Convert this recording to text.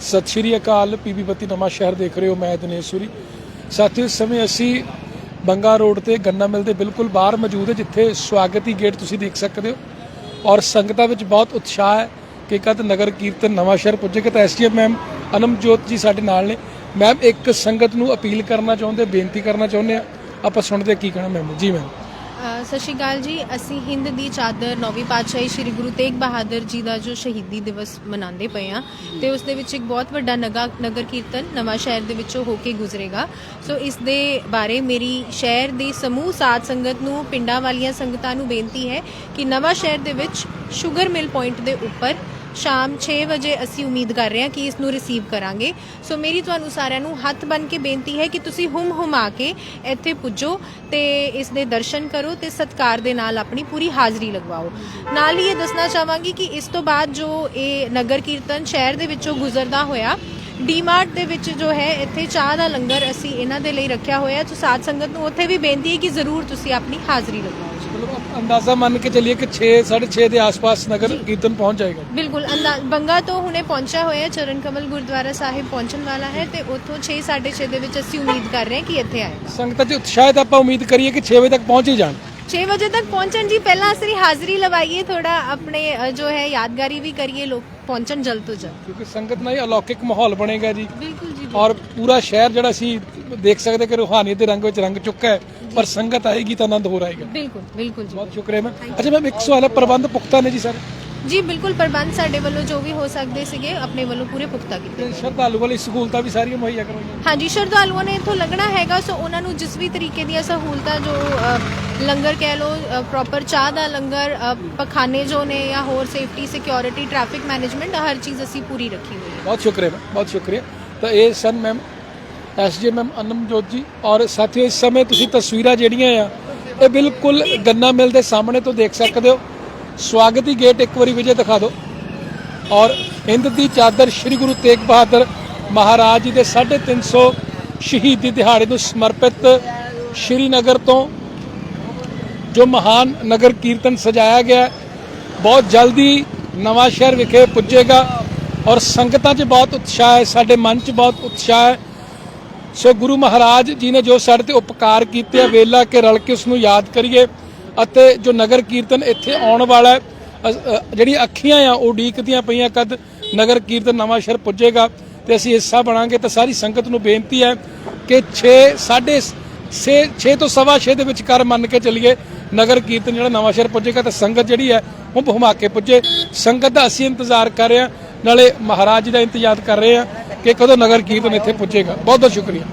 ਸਤਿ ਸ਼੍ਰੀ ਅਕਾਲ ਪੀਬੀ ਬੱਤੀ ਨਵਾਂ ਸ਼ਹਿਰ ਦੇਖ ਰਹੇ ਹੋ ਮੈਂ ਦਿਨੇਸ਼ ਸੂਰੀ। ਸਾਥੀਓ, ਇਸ ਸਮੇਂ ਅਸੀਂ ਬੰਗਾ ਰੋਡ ਤੇ ਗੰਨਾ ਮਿਲ ਦੇ ਬਿਲਕੁਲ ਬਾਹਰ ਮੌਜੂਦ ਹੈ, ਜਿੱਥੇ ਸਵਾਗਤੀ ਗੇਟ ਤੁਸੀਂ ਦੇਖ ਸਕਦੇ ਹੋ। ਔਰ ਸੰਗਤਾਂ ਵਿੱਚ ਬਹੁਤ ਉਤਸ਼ਾਹ ਹੈ ਕਿ ਕਦ ਨਗਰ ਕੀਰਤਨ ਨਵਾਂ ਸ਼ਹਿਰ ਪੁੱਜੇਗਾ ਤਾਂ ਐਸਟੀਐਮ ਮੈਮ ਅਨਮਜੋਤ ਜੀ ਸਾਡੇ ਨਾਲ ਨੇ। ਮੈਮ, ਇੱਕ ਸੰਗਤ ਨੂੰ ਅਪੀਲ ਕਰਨਾ ਚਾਹੁੰਦੇ, ਬੇਨਤੀ ਕਰਨਾ ਚਾਹੁੰਦੇ ਆ। ਆਪਾਂ ਸੁਣਦੇ ਕੀ ਕਹਿਣਾ ਮੈਮ। ਜੀ ਮੈਮ। ਸਤਿ ਸ਼੍ਰੀ ਅਕਾਲ ਜੀ। ਅਸੀਂ ਹਿੰਦ ਦੀ ਚਾਦਰ ਨੌਵੀਂ ਪਾਤਸ਼ਾਹੀ ਸ੍ਰੀ ਗੁਰੂ ਤੇਗ ਬਹਾਦਰ ਜੀ ਦਾ ਜੋ ਸ਼ਹੀਦੀ ਦਿਵਸ ਮਨਾਉਂਦੇ ਪਏ ਆ ਤੇ ਉਸ ਦੇ ਵਿੱਚ ਇੱਕ ਬਹੁਤ ਵੱਡਾ ਨਗਾ, ਨਗਰ ਕੀਰਤਨ ਨਵਾਂ ਸ਼ਹਿਰ ਦੇ ਵਿੱਚੋਂ ਹੋ ਕੇ ਗੁਜ਼ਰੇਗਾ। ਸੋ ਇਸ ਦੇ ਬਾਰੇ ਮੇਰੀ ਸ਼ਹਿਰ ਦੀ ਸਮੂਹ ਸਾਧ ਸੰਗਤ ਨੂੰ, ਪਿੰਡਾਂ ਵਾਲੀਆਂ ਸੰਗਤਾਂ ਨੂੰ ਬੇਨਤੀ ਹੈ ਕਿ ਨਵਾਂ ਸ਼ਹਿਰ ਦੇ ਵਿੱਚ ਸ਼ੂਗਰ ਮਿਲ ਪੁਆਇੰਟ ਦੇ ਉੱਪਰ ਸ਼ਾਮ 6 ਵਜੇ ਅਸੀਂ ਉਮੀਦ ਕਰ ਰਹੇ ਹਾਂ ਕਿ ਇਸ ਨੂੰ ਰਿਸੀਵ ਕਰਾਂਗੇ। ਸੋ ਮੇਰੀ ਤੁਹਾਨੂੰ ਸਾਰਿਆਂ ਨੂੰ ਹੱਥ ਬਨ ਕੇ ਬੇਨਤੀ ਹੈ ਕਿ ਤੁਸੀਂ ਹੁਮ ਹੁਮਾ ਕੇ ਇੱਥੇ ਪੁੱਜੋ ਤੇ ਇਸ ਦੇ ਦਰਸ਼ਨ ਕਰੋ ਤੇ ਸਤਕਾਰ ਦੇ ਨਾਲ ਆਪਣੀ ਪੂਰੀ ਹਾਜ਼ਰੀ ਲਗਵਾਓ। ਨਾਲ ਹੀ ਇਹ ਦੱਸਣਾ ਚਾਹਾਂਗੀ ਕਿ ਇਸ ਤੋਂ ਬਾਅਦ ਜੋ ਇਹ ਨਗਰ ਕੀਰਤਨ ਸ਼ਹਿਰ ਦੇ ਵਿੱਚੋਂ ਗੁਜ਼ਰਦਾ ਹੋਇਆ ਡੀਮਾਰਟ ਦੇ ਵਿੱਚ ਜੋ ਹੈ ਇੱਥੇ ਚਾਹ ਦਾ ਲੰਗਰ ਅਸੀਂ ਇਹਨਾਂ ਦੇ ਲਈ ਰੱਖਿਆ ਹੋਇਆ ਸੋ ਸਾਧ ਸੰਗਤ ਨੂੰ ਉੱਥੇ ਵੀ ਬੇਨਤੀ ਹੈ ਕਿ ਜ਼ਰੂਰ ਤੁਸੀਂ ਆਪਣੀ ਹਾਜ਼ਰੀ ਲਗਵਾਓ ਜੀ ਮਤਲਬ ਆਪਾਂ ਅੰਦਾਜ਼ਾ ਮੰਨ ਕੇ ਚੱਲੀਏ ਕਿ 6 6:30 ਦੇ ਆਸ-ਪਾਸ ਨਗਰ ਕੀਰਤਨ ਪਹੁੰਚ ਜਾਏਗਾ ਬਿਲਕੁਲ ਅੰਦਾ- ਬੰਗਾ ਤੋਂ ਹੁਣੇ ਪਹੁੰਚਿਆ ਹੋਇਆ ਹੈ ਚਰਨ ਕਮਲ ਗੁਰਦੁਆਰਾ ਸਾਹਿਬ ਪਹੁੰਚਣ ਵਾਲਾ ਹੈ ਤੇ ਉੱਥੋਂ 6:30 ਦੇ ਵਿੱਚ ਅਸੀਂ ਉਮੀਦ ਕਰ ਰਹੇ ਹਾਂ ਕਿ ਇੱਥੇ ਆਏਗਾ ਸੰਗਤਾਂ 'ਚ ਤਾਂ ਆਪਾਂ ਉਮੀਦ ਕਰੀਏ ਕਿ 6 ਵਜੇ ਤੱਕ ਪਹੁੰਚ ਹੀ ਜਾਣ 6 ਵਜੇ ਤੱਕ ਪਹੁੰਚਣ ਜੀ ਪਹਿਲਾਂ ਅਸੀਂ ਹਾਜ਼ਰੀ ਲਵਾਈਏ ਥੋੜਾ ਆਪਣੇ ਅ, ਜੋ ਹੈ ਯਾਦਗਾਰੀ ਵੀ ਕਰੀਏ ਲੋਕ ਪਹੁੰਚਣ ਜਲਦ ਤੋਂ ਜਲਦ। ਕਿਉਂਕਿ ਸੰਗਤ ਨਾਲ ਹੀ ਅਲੌਕਿਕ ਮਾਹੌਲ ਬਣੇਗਾ ਜੀ। ਬਿਲਕੁਲ ਜੀ ਔਰ ਪੂਰਾ ਸ਼ਹਿਰ ਜਿਹੜਾ ਸੀ ਦੇਖ ਸਕਦੇ ਕਿ ਰੂਹਾਨੀਅਤ ਦੇ ਰੰਗ ਵਿੱਚ ਰੰਗ ਚੁੱਕਾ ਹੈ ਪਰ ਸੰਗਤ ਆਏਗੀ ਤਾਂ ਆਨੰਦ ਹੋਰ ਆਏਗਾ ਬਿਲਕੁਲ ਬਿਲਕੁਲ ਜੀ ਬਹੁਤ ਸ਼ੁਕਰੀਆ ਮੈਂ ਅੱਛਾ ਮੈਮ ਇੱਕ ਸਵਾਲ ਹੈ ਪ੍ਰਬੰਧ ਪੁਖਤਾ ਨੇ ਜੀ ਸਰ? ਜੀ ਬਿਲਕੁਲ ਪ੍ਰਬੰਧ ਸਾਡੇ ਵੱਲੋਂ ਜੋ ਵੀ ਹੋ ਸਕਦੇ ਸੀਗੇ ਆਪਣੇ ਵੱਲੋਂ ਪੂਰੇ ਪੁਖਤਾ ਕੀਤੇ ਤੇ ਸ਼ਰਧਾਲੂ ਵਾਲੀ ਸਹੂਲਤਾਂ ਵੀ ਸਾਰੀਆਂ ਮੁਹੱਈਆ ਕਰਵਾਈਆਂ? ਹਾਂਜੀ ਸ਼ਰਧਾਲੂਆਂ ਨੇ ਇੱਥੋਂ ਲੰਘਣਾ ਹੈਗਾ ਸੋ ਉਹਨਾਂ ਨੂੰ ਜਿਸ ਵੀ ਤਰੀਕੇ ਦੀਆਂ ਸਹੂਲਤਾਂ ਜੋ ਅ, ਲੰਗਰ ਕਹਿ ਲੋ ਪ੍ਰੋਪਰ ਚਾਹ ਦਾ ਲੰਗਰ ਅ, ਪਖਾਨੇ ਜੋ ਨੇ ਜਾਂ ਹੋਰ ਸੇਫਟੀ ਸਿਕਿਉਰਿਟੀ ਟ੍ਰੈਫਿਕ ਮੈਨੇਜਮੈਂਟ ਹਰ ਚੀਜ਼ ਅਸੀਂ ਪੂਰੀ ਰੱਖੀ ਹੋਈ ਹੈ। ਬਹੁਤ ਸ਼ੁਕਰੀਆ ਮੈਮ ਬਹੁਤ ਸ਼ੁਕਰੀਆ। ਤਾਂ ਇਹ ਸਨ ma'am SG ma'am Anamjot ji ਔਰ ਸਾਥੀਓ ਇਸ ਸਮੇਂ ਤੁਸੀਂ ਤਸਵੀਰਾਂ ਜਿਹੜੀਆਂ ਆ ਇਹ ਬਿਲਕੁਲ ਗੰਨਾ ਮਿਲ ਦੇ ਸਾਹਮਣੇ ਤੋਂ ਦੇਖ ਸਕਦੇ ਹੋ। ਸਵਾਗਤੀ ਗੇਟ ਇੱਕ ਵਾਰੀ ਵਿਜੇ ਦਿਖਾ ਦਿਓ। ਔਰ ਹਿੰਦ ਦੀ ਚਾਦਰ ਸ੍ਰੀ ਗੁਰੂ ਤੇਗ ਬਹਾਦਰ ਮਹਾਰਾਜ ਜੀ ਦੇ 350 ਸ਼ਹੀਦੀ ਦਿਹਾੜੇ ਨੂੰ ਸਮਰਪਿਤ ਸ਼੍ਰੀਨਗਰ ਤੋਂ ਜੋ ਮਹਾਨ ਨਗਰ ਕੀਰਤਨ ਸਜਾਇਆ ਗਿਆ ਬਹੁਤ ਜਲਦੀ ਨਵਾਂ ਸ਼ਹਿਰ ਵਿਖੇ ਪੁੱਜੇਗਾ ਔਰ ਸੰਗਤਾਂ 'ਚ ਬਹੁਤ ਉਤਸ਼ਾਹ ਹੈ, ਸਾਡੇ ਮਨ 'ਚ ਬਹੁਤ ਉਤਸ਼ਾਹ ਹੈ। ਸੋ ਗੁਰੂ ਮਹਾਰਾਜ ਜੀ ਨੇ ਜੋ ਸਾਡੇ ਤੇ ਉਪਕਾਰ ਕੀਤੇ ਆ, ਵੇਲਾ ਕੇ ਰਲ ਕੇ ਉਸ ਨੂੰ ਯਾਦ ਕਰੀਏ। ਅਤੇ ਜੋ ਨਗਰ ਕੀਰਤਨ ਇੱਥੇ ਆਉਣ ਵਾਲਾ ਜਿਹੜੀਆਂ ਅੱਖੀਆਂ ਆ, ਉਹ ਉਡੀਕਦੀਆਂ ਪਈਆਂ ਕਦ, ਨਗਰ ਕੀਰਤਨ ਨਵਾਂ ਸ਼ਹਿਰ ਪੁੱਜੇਗਾ ਤੇ ਅਸੀਂ ਹਿੱਸਾ ਬਣਾਂਗੇ। ਤਾਂ ਸਾਰੀ ਸੰਗਤ ਨੂੰ ਬੇਨਤੀ ਹੈ ਕਿ 6 6:30 6 ਤੋਂ ਸਵਾ 6 ਦੇ ਵਿਚਕਾਰ ਮੰਨ ਕੇ ਚੱਲੀਏ, ਨਗਰ ਕੀਰਤਨ ਜਿਹੜਾ ਨਵਾਂ ਸ਼ਹਿਰ ਪੁੱਜੇਗਾ ਤਾਂ ਸੰਗਤ ਜਿਹੜੀ ਹੈ, ਉਹ ਭੁਮਾ ਕੇ ਪੁੱਜੇ। ਸੰਗਤ ਦਾ ਅਸੀਂ ਇੰਤਜ਼ਾਰ ਕਰ ਰਹੇ ਹਾਂ, ਨਾਲੇ ਮਹਾਰਾਜ ਜੀ ਦਾ ਇੰਤਜ਼ਾਰ ਕਰ ਰਹੇ ਹਾਂ ਕਿ ਕਦੋਂ ਨਗਰ ਕੀਰਤਨ ਇੱਥੇ ਪੁੱਜੇਗਾ। ਬਹੁਤ ਬਹੁਤ ਸ਼ੁਕਰੀਆ।